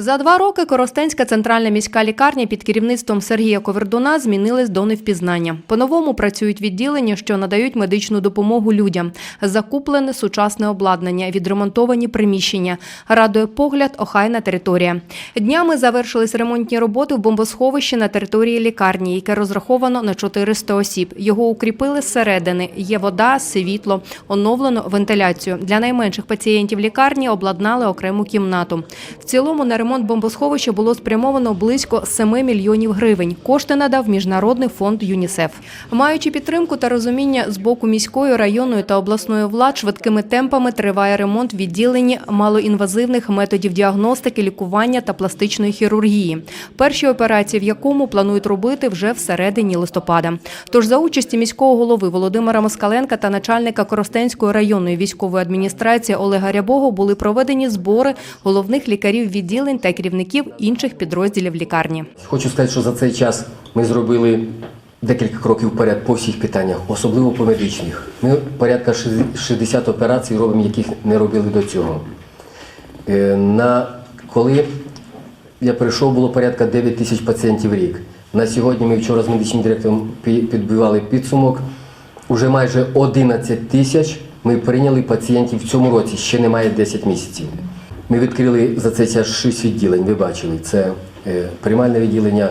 За два роки Коростенська центральна міська лікарня під керівництвом Сергія Ковердуна змінилась до невпізнання. По-новому працюють відділення, що надають медичну допомогу людям. Закуплене сучасне обладнання, відремонтовані приміщення. Радує погляд охайна територія. Днями завершились ремонтні роботи в бомбосховищі на території лікарні, яке розраховано на 400 осіб. Його укріпили зсередини. Є вода, світло, оновлено вентиляцію. Для найменших пацієнтів лікарні обладнали окрему кімнату. В цілому на ремонт бомбосховища було спрямовано близько 7 мільйонів гривень. Кошти надав Міжнародний фонд ЮНІСЕФ. Маючи підтримку та розуміння з боку міської, районної та обласної влад, швидкими темпами триває ремонт відділені малоінвазивних методів діагностики, лікування та пластичної хірургії. Перші операції, в якому планують робити вже всередині листопада. Тож за участі міського голови Володимира Москаленка та начальника Коростенської районної військової адміністрації Олега Рябого були проведені збори головних лікарів відділень та керівників інших підрозділів лікарні. Хочу сказати, що за цей час ми зробили декілька кроків вперед по всіх питаннях, особливо по медичних. Ми порядка 60 операцій робимо, яких не робили до цього. Е, На, коли я прийшов, було порядка 9 тисяч пацієнтів рік. На сьогодні ми вчора з медичним директором підбивали підсумок. Уже майже 11 тисяч ми прийняли пацієнтів в цьому році, ще немає 10 місяців. Ми відкрили за цей час 6 відділень, ви бачили. Це е, приймальне відділення,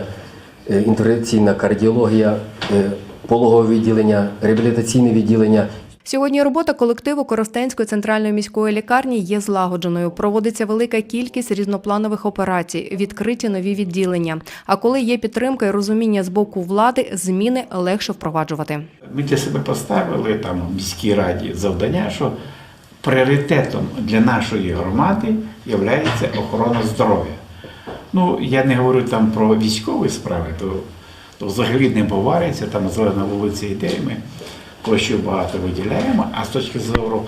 е, інтервенційна кардіологія, е, пологове відділення, реабілітаційне відділення, Сьогодні робота колективу Коростенської центральної міської лікарні є злагодженою. Проводиться велика кількість різнопланових операцій, відкриті нові відділення. А коли є підтримка і розуміння з боку влади, зміни легше впроваджувати. Ми для себе поставили там в міській раді завдання, що пріоритетом для нашої громади є охорона здоров'я. Ну, я не говорю там про військові справи, то, то взагалі не повариться, там зелена вулиця йде, ми коштів багато виділяємо, а з точки зору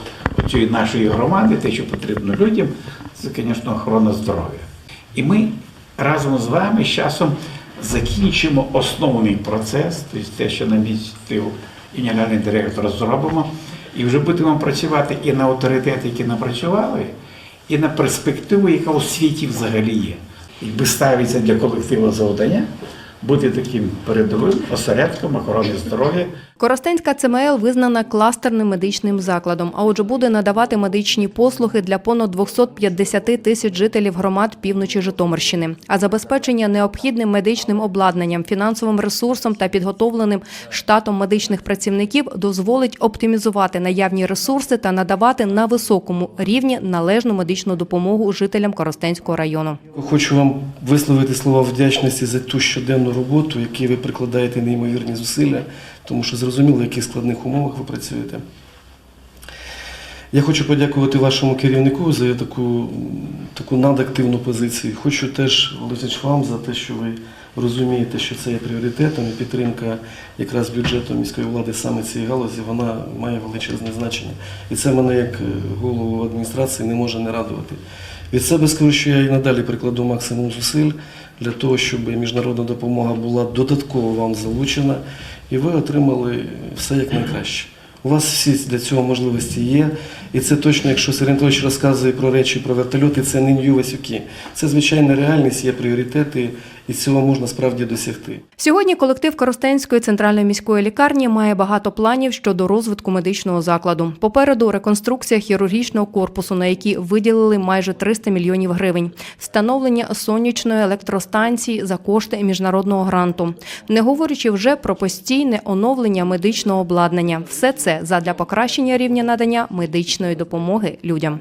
цієї нашої громади, те, що потрібно людям, це, звісно, охорона здоров'я. І ми разом з вами з часом закінчимо основний процес, тобто те, що намістив і генеральний директор зробимо, і вже будемо працювати і на авторитети, які напрацювали, і на перспективу, яка у світі взагалі є. Якби ставиться для колективу завдання бути таким передовим осередком охорони здоров'я. Коростенська ЦМЛ визнана кластерним медичним закладом, а отже буде надавати медичні послуги для понад 250 тисяч жителів громад півночі Житомирщини. А забезпечення необхідним медичним обладнанням, фінансовим ресурсом та підготовленим штатом медичних працівників дозволить оптимізувати наявні ресурси та надавати на високому рівні належну медичну допомогу жителям Коростенського району. Хочу вам висловити слова вдячності за ту щоденну роботу, які ви прикладаєте неймовірні зусилля, тому що зрозуміло, в яких складних умовах ви працюєте. Я хочу подякувати вашому керівнику за таку, таку надактивну позицію. Хочу теж, Олексій, вам за те, що ви розумієте, що це є пріоритетом і підтримка якраз бюджету міської влади саме цієї галузі, вона має величезне значення. І це мене як е, голову адміністрації не може не радувати. Від себе скажу, що я і надалі прикладу максимум зусиль для того, щоб міжнародна допомога була додатково вам залучена, і ви отримали все як найкраще. У вас всі для цього можливості є. І це точно, якщо Сергій розказує про речі про вертольоти, це не нью Васюки. Це звичайна реальність, є пріоритети, і цього можна справді досягти. Сьогодні колектив Коростенської центральної міської лікарні має багато планів щодо розвитку медичного закладу. Попереду реконструкція хірургічного корпусу, на який виділили майже 300 мільйонів гривень, встановлення сонячної електростанції за кошти міжнародного гранту, не говорячи вже про постійне оновлення медичного обладнання. Все це задля покращення рівня надання медичної допомоги людям.